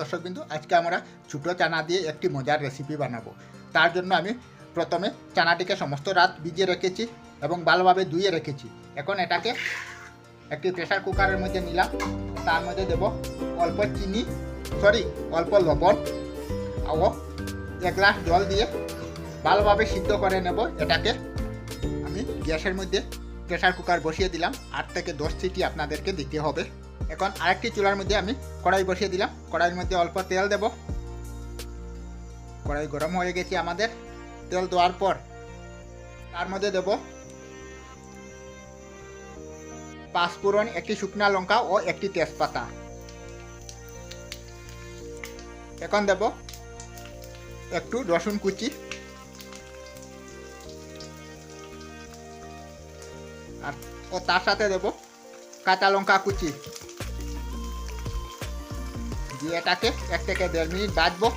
দর্শকবিন্দু আজকে আমরা ছোটো চানা দিয়ে একটি মজার রেসিপি বানাবো। তার জন্য আমি প্রথমে চানাটিকে সমস্ত রাত ভিজিয়ে রেখেছি এবং ভালোভাবে ধুয়ে রেখেছি। এখন এটাকে একটি প্রেসার কুকারের মধ্যে নিলাম। তার মধ্যে দেব অল্প চিনি সরি অল্প লবণ ও এক গ্লাস জল দিয়ে ভালোভাবে সিদ্ধ করে নেব। এটাকে আমি গ্যাসের মধ্যে প্রেসার কুকার বসিয়ে দিলাম। আট থেকে দশ সিটি আপনাদেরকে দিতে হবে। এখন আরেকটি চুলার মধ্যে আমি কড়াই বসিয়ে দিলাম। কড়াইয়ের মধ্যে অল্প তেল দেব। কড়াই গরম হয়ে গেছে আমাদের। তেল দেওয়ার পর তার মধ্যে দেব পাঁচফোড়ন, একটি শুকনা লঙ্কা ও একটি তেজপাতা। এখন দেব একটু রসুন কুচি। আর ও তার সাথে দেব কাঁচা লঙ্কা কুচি। দিয়ে এটাকে এক থেকে দেড় মিনিট বাজবো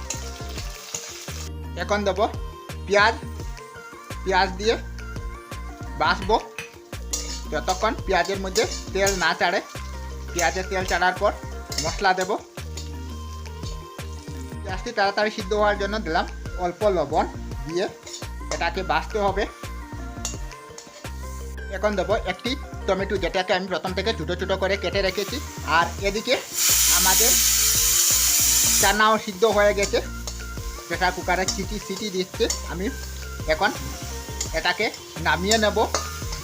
এখন দেব পেঁয়াজ। পেঁয়াজ দিয়ে বাসবো যতক্ষণ পেঁয়াজের মধ্যে তেল না চাড়ে পেঁয়াজের তেল চাড়ার পর মশলা দেব। পেঁয়াজটি তাড়াতাড়ি সিদ্ধ হওয়ার জন্য দিলাম অল্প লবণ দিয়ে এটাকে বাঁচতে হবে। এখন দেবো একটি টমেটো, যেটাকে আমি প্রথম থেকে ছোটো ছোটো করে কেটে রেখেছি। আর এদিকে আমাদের চানাও সিদ্ধ হয়ে গেছে। প্রেসার কুকারে সিটি সিটি দিচ্ছে আমি। এখন এটাকে নামিয়ে নেব।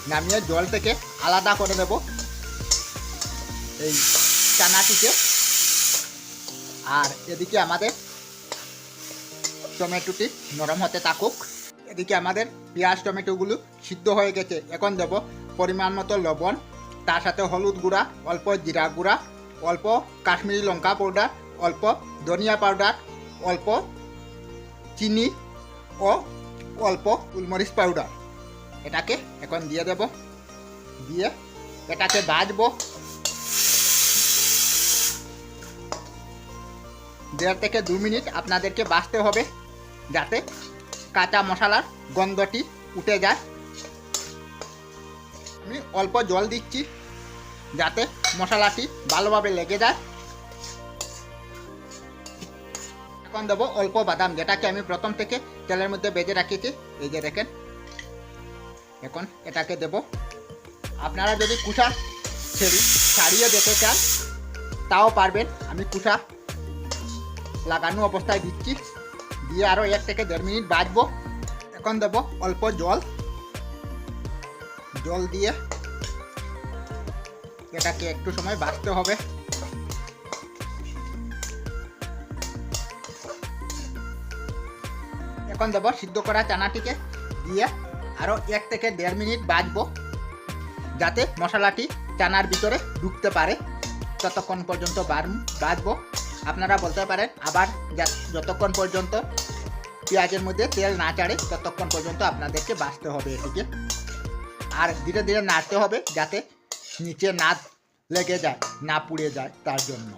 নামিয়ে জল থেকে আলাদা করে দেব। এই চানাটিকে। আর এদিকে আমাদের টমেটোটি নরম হতে থাকুক। এদিকে আমাদের পেঁয়াজ টমেটোগুলো সিদ্ধ হয়ে গেছে। এখন দেব পরিমাণ মতো লবণ। তার সাথে হলুদ গুঁড়া, অল্প জিরা গুঁড়া, অল্প কাশ্মীরি লঙ্কা পাউডার অল্প ধনিয়া পাউডার অল্প চিনি ও অল্প গোলমরিচ পাউডার এটাকে এখন দিয়ে দেব। দিয়ে এটাকে ভাজবো। দেড় থেকে দু মিনিট আপনাদেরকে বাঁচতে হবে যাতে কাঁচা মশলার গন্ধটি উঠে যায়। আমি অল্প জল দিচ্ছি যাতে মশলাটি ভালোভাবে লেগে যায়। এখন দেবো, অল্প বাদাম। যেটাকে আমি প্রথম থেকে তেলের মধ্যে বেজে রাখিয়েছি এই যে দেখেন। এখন এটাকে দেব। আপনারা যদি কুসা ছেড়ি ছাড়িয়ে দিতে চান, তাও পারবেন। আমি কুসা লাগানো অবস্থায় দিচ্ছি। দিয়ে আরও এক থেকে দেড় মিনিট বাজবো এখন দেব অল্প জল। জল দিয়ে এটাকে একটু সময় বাঁচতে হবে। এখন দেবো সিদ্ধ করা চানাটিকে দিয়ে আরও এক থেকে দেড় মিনিট বাজবো যাতে মশলাটি চানার ভিতরে ঢুকতে পারে ততক্ষণ পর্যন্ত বাজবো। আপনারা বলতে পারেন, আবার যতক্ষণ পর্যন্ত পেঁয়াজের মধ্যে তেল না চাড়ে, ততক্ষণ পর্যন্ত আপনাদেরকে বাঁচতে হবে এটিকে আর ধীরে ধীরে নাড়তে হবে যাতে নিচে না লেগে যায়, না পুড়ে যায় তার জন্য।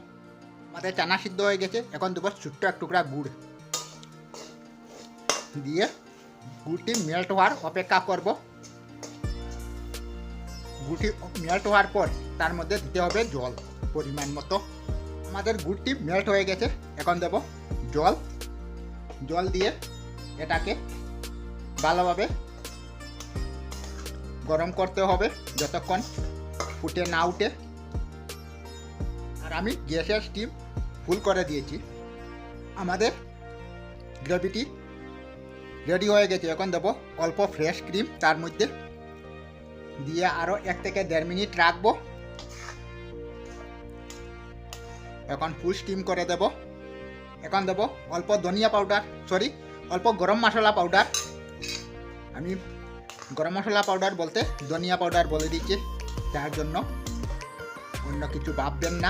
আমাদের চানা সিদ্ধ হয়ে গেছে। এখন দেবো ছোট্ট এক টুকরা গুড়। দিয়ে গুড়টি মেল্ট হওয়ার অপেক্ষা করব। গুটি মেল্ট হওয়ার পর তার মধ্যে দিতে হবে জল পরিমাণ মতো। আমাদের গুড়টি মেল্ট হয়ে গেছে, এখন দেব জল। জল দিয়ে এটাকে ভালোভাবে গরম করতে হবে যতক্ষণ ফুটে না উঠে। আর আমি গ্যাসের স্টিম ফুল করে দিয়েছি। আমাদের গ্রেভিটি রেডি হয়ে গেছে। এখন দেবো অল্প ফ্রেশ ক্রিম তার মধ্যে দিয়ে আরও এক থেকে দেড় মিনিট রাখব। এখন ফুল স্টিম করে দেব। এখন দেব অল্প ধনিয়া পাউডার সরি অল্প গরম মশলা পাউডার আমি গরম মশলা পাউডার বলতে ধনিয়া পাউডার বলে দিচ্ছি যার জন্য অন্য কিছু ভাববেন না।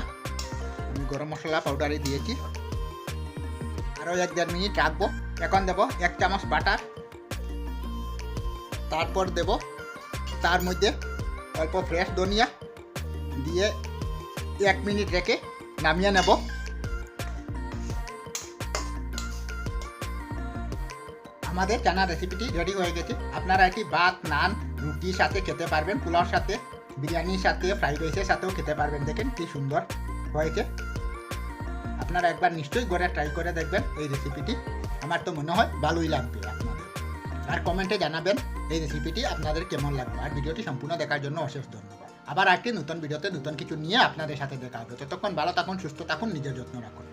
আমি গরম মশলা পাউডারই দিয়েছি। আরও এক দেড় মিনিট রাখব। এখন দেব এক চামচ বাটার। তারপর দেব তার মধ্যে অল্প ফ্রেশ ধনিয়া দিয়ে এক মিনিট রেখে নামিয়ে নেব। আমাদের চানা রেসিপিটি রেডি হয়ে গেছে। আপনারা এটি ভাত, নান, রুটির সাথে খেতে পারবেন, পোলাওর সাথে, বিরিয়ানির সাথে ফ্রাইড রাইসের সাথেও খেতে পারবেন। দেখেন কি সুন্দর হয়েছে। আপনারা একবার নিশ্চয়ই ঘরে ট্রাই করে দেখবেন এই রেসিপিটি আমার তো মনে হয় ভালোই লাগবে আপনাদের। আর কমেন্টে জানাবেন এই রেসিপিটি আপনাদের কেমন লাগবে আর ভিডিওটি সম্পূর্ণ দেখার জন্য অশেষ ধন্যবাদ। আবার একটি নতুন ভিডিওতে নতুন কিছু নিয়ে আপনাদের সাথে দেখা হবে। ততক্ষণ ভালো থাকুন, সুস্থ থাকুন, নিজের যত্ন রাখুন।